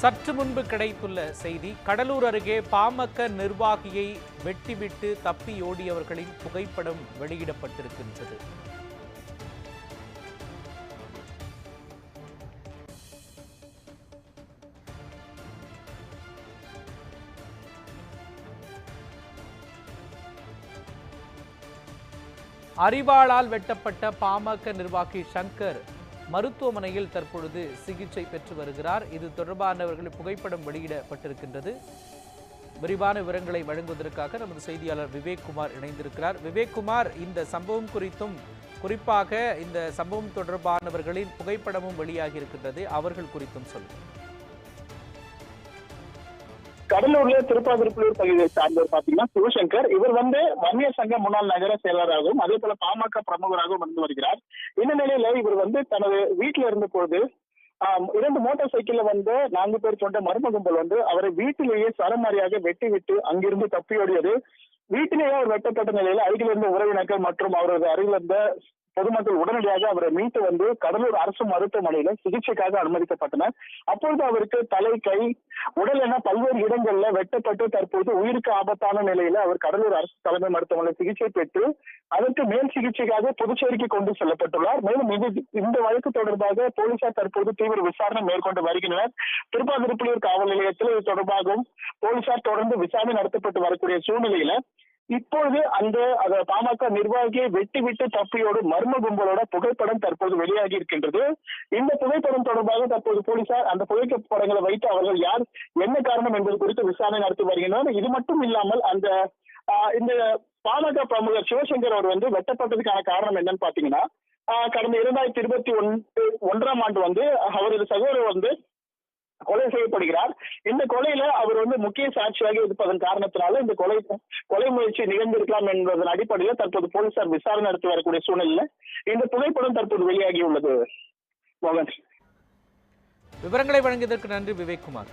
சற்று முன்பு கிடைத்துள்ள செய்தி கடலூர் அருகே பாமக நிர்வாகியை வெட்டிவிட்டு தப்பியோடியவர்களின் புகைப்படம் வெளியிடப்பட்டிருக்கின்றது. அறிவாளால் வெட்டப்பட்ட பாமக நிர்வாகி சங்கர் மருத்துவமனையில் தற்பொழுது சிகிச்சை பெற்று வருகிறார். இது தொடர்பானவர்கள் புகைப்படம் வெளியிடப்பட்டிருக்கின்றது. விரிவான விவரங்களை வழங்குவதற்காக நமது செய்தியாளர் விவேக்குமார் இணைந்திருக்கிறார். விவேக்குமார் இந்த சம்பவம் குறித்தும் குறிப்பாக இந்த சம்பவம் தொடர்பானவர்களின் புகைப்படமும் வெளியாகி இருக்கின்றது அவர்கள் குறித்தும் சொல்லுங்கள். கடலூர்ல திருப்பாதிருப்புலூர் பகுதியை சார்ந்தவர் பாத்தீங்கன்னா சிவசங்கர். இவர் வந்து வன்னிய சங்க முன்னாள் நகர செயலராகவும் அதே போல பாமக பிரமுகராகவும் இருந்து வருகிறார். இந்த நிலையில இவர் வந்து தனது வீட்டுல இருந்த பொழுது இரண்டு மோட்டார் சைக்கிள்ல வந்து நான்கு பேர் கொண்ட மர்ம கும்பல் வந்து அவரை வீட்டிலேயே சரமாரியாக வெட்டி விட்டு அங்கிருந்து தப்பியோடியது வீட்டிலேயே அவர் வெட்டப்பட்ட நிலையில அருகில் இருந்த உறவினர்கள் மற்றும் அவரது அருகில் இருந்த பொதுமக்கள் உடனடியாக அவரை மீட்டு வந்து கடலூர் அரசு மருத்துவமனையில சிகிச்சைக்காக அனுமதிக்கப்பட்டனர். அப்பொழுது அவருக்கு தலை கை உடல் என பல்வேறு இடங்கள்ல வெட்டப்பட்டு தற்போது உயிருக்கு ஆபத்தான நிலையில அவர் கடலூர் அரசு தலைமை மருத்துவமனையில் சிகிச்சை பெற்று அதற்கு மேல் சிகிச்சைக்காக புதுச்சேரிக்கு கொண்டு செல்லப்பட்டுள்ளார். மேலும் இது இந்த வழக்கு தொடர்பாக போலீசார் தற்போது தீவிர விசாரணை மேற்கொண்டு வருகின்றனர். திருப்பாதிருப்புலியூர் காவல் நிலையத்தில் இது தொடர்பாகவும் போலீசார் தொடர்ந்து விசாரணை நடத்தப்பட்டு வரக்கூடிய சூழ்நிலையில இப்பொழுது அந்த பாமக நிர்வாகியை வெட்டி விட்டு தப்பியோடு மர்ம கும்பலோட புகைப்படம் தற்போது வெளியாகி இருக்கின்றது. இந்த புகைப்படம் தொடர்பாக தற்போது போலீசார் அந்த புகைப்படங்களை வைத்து அவர்கள் யார் என்ன காரணம் என்பது குறித்து விசாரணை நடத்தி வருகின்றனர். இது மட்டும் இல்லாமல் அந்த ஆஹ், இந்த பாமக பிரமுகர் சிவசங்கர் அவர் வந்து வெட்டப்பட்டதுக்கான காரணம் என்னன்னு பாத்தீங்கன்னா ஆஹ், கடந்த இரண்டாயிரத்தி இருபத்தி ஒன்று ஒன்றாம் ஆண்டு வந்து அவரது சகோதரர் வந்து கொலை செய்யப்படுகிறார். இந்த கொலையில அவர் வந்து முக்கிய சாட்சியாக இருப்பதன் காரணத்தினால இந்த கொலை கொலை முயற்சி நிகழ்ந்திருக்கலாம் என்பதன் அடிப்படையில் தற்போது போலீசார் விசாரணை நடத்தி வரக்கூடிய சூழ்நிலையில இந்த புகைப்படம் தற்போது வெளியாகி உள்ளது மோகன். விவரங்களை வழங்கியதற்கு நன்றி விவேக்குமார்